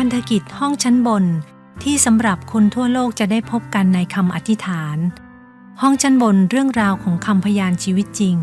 พันธกิจห้องชั้นบน ที่สำหรับคนทั่วโลกจะได้พบกันในคำอธิษฐาน ห้องชั้นบนเรื่องราวของคำพยานชีวิตจริง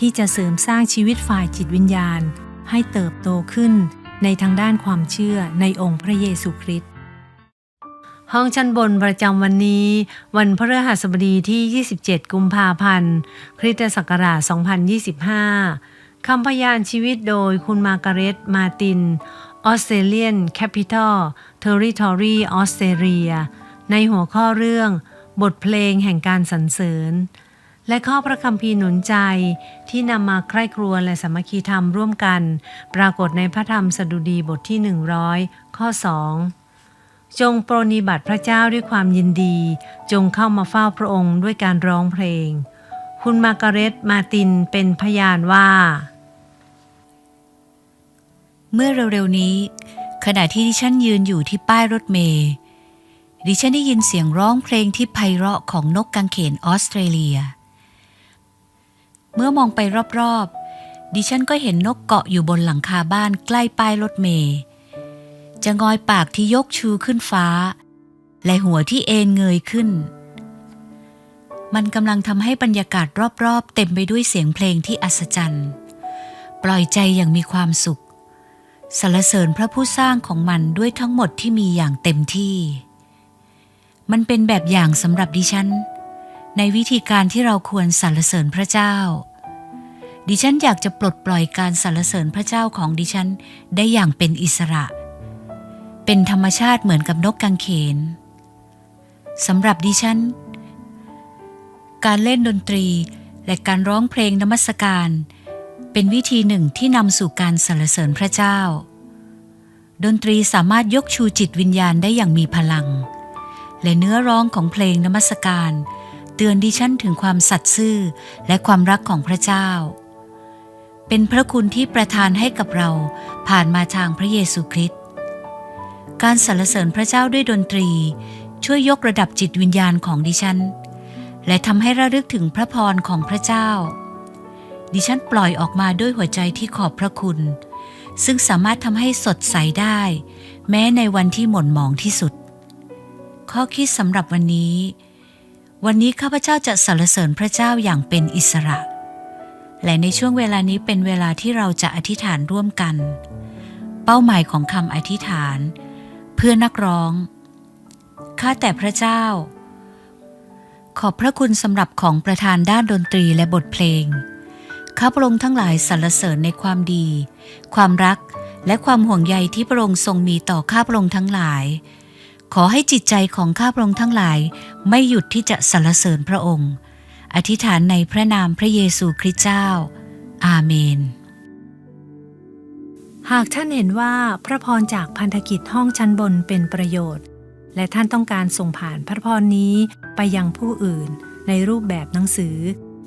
ที่จะเสริมสร้างชีวิตฝ่ายจิตวิญญาณ ให้เติบโตขึ้นในทางด้านความเชื่อในองค์พระเยซูคริสต์ห้องชั้นบนประจำวันนี้ วันพฤหัสบดีที่ 27 กุมภาพันธ์ คริสตศักราช 2025คำพยานชีวิตโดยคุณมาการเร็ตมาติน ออสเตรเลียนแคปิตอลเทอริทอรีออสเตรเลียในหัวข้อเรื่องบทเพลงแห่งการสรรเสริญ และข้อพระคัมภีร์หนุนใจที่นำมาใคร่ครวญและสามัคคีธรรมร่วมกัน ปรากฏในพระธรรมสดุดีบทที่ 100 ข้อ 2 จงปรนิบัติพระเจ้าด้วยความยินดี จงเข้ามาเฝ้าพระองค์ด้วยการร้องเพลง คุณมาการเร็ตมาตินเป็นพยานว่า เมื่อเร็วๆนี้ ขณะที่ดิฉันยืนอยู่ที่ป้ายรถเมล์ดิฉันได้ยินเสียงร้องเพลงที่ไพเราะของนกกังเขนออสเตรเลีย เมื่อมองไปรอบๆ ดิฉันก็เห็นนกเกาะอยู่บนหลังคาบ้านใกล้ป้ายรถเมล์จะงอยปากที่ยกชูขึ้นฟ้า และหัวที่เอนเงยขึ้น มันกำลังทำให้บรรยากาศรอบๆ เต็มไปด้วยเสียงเพลงที่อัศจรรย์ ปล่อยใจอย่างมีความสุข สรรเสริญพระผู้สร้างของมันด้วยทั้งหมดที่มีอย่างเต็มที่ มันเป็นแบบอย่างสำหรับดิฉัน ในวิธีการที่เราควรสรรเสริญพระเจ้า ดิฉันอยากจะปลดปล่อยการสรรเสริญพระเจ้าของดิฉันได้อย่างเป็นอิสระ เป็นธรรมชาติเหมือนกับนกกังเขนสำหรับดิฉัน การเล่นดนตรีและการร้องเพลงนมัสการ เป็นวิธีหนึ่งที่นำสู่การสรรเสริญพระเจ้า ดนตรีสามารถยกชูจิตวิญญาณได้อย่างมีพลัง และเนื้อร้องของเพลงนมัสการ เตือนดิฉันถึงความสัตย์ซื่อและความรักของพระเจ้า เป็นพระคุณที่ประทานให้กับเราผ่านมาทางพระเยซูคริสต์การสรรเสริญพระเจ้าด้วยดนตรีช่วยยกระดับจิตวิญญาณของดิฉัน และทำให้ระลึกถึงพระพรของพระเจ้า ดิฉันปล่อยออกมาด้วยหัวใจที่ขอบพระคุณ ซึ่งสามารถทำให้สดใสได้ แม้ในวันที่หม่นหมองที่สุด ข้อคิดสำหรับวันนี้ วันนี้ข้าพเจ้าจะสรรเสริญพระเจ้าอย่างเป็นอิสระ และในช่วงเวลานี้เป็นเวลาที่เราจะอธิษฐานร่วมกัน เป้าหมายของคำอธิษฐาน เพื่อนักร้องข้าแต่พระเจ้า ขอบพระคุณสำหรับของประธานด้านดนตรีและบทเพลง ข้าพระองค์ทั้งหลายสรรเสริญในความดี ความรักและความห่วงใยที่พระองค์ทรงมีต่อข้าพระองค์ทั้งหลาย ขอให้จิตใจของข้าพระองค์ทั้งหลาย ไม่หยุดที่จะสรรเสริญพระองค์ อธิษฐานในพระนามพระเยซูคริสต์เจ้า อาเมน หากท่านเห็นว่าพระพรจากพันธกิจห้องชั้นบนเป็นประโยชน์ และท่านต้องการส่งผ่านพระพรนี้ไปยังผู้อื่นในรูปแบบหนังสือ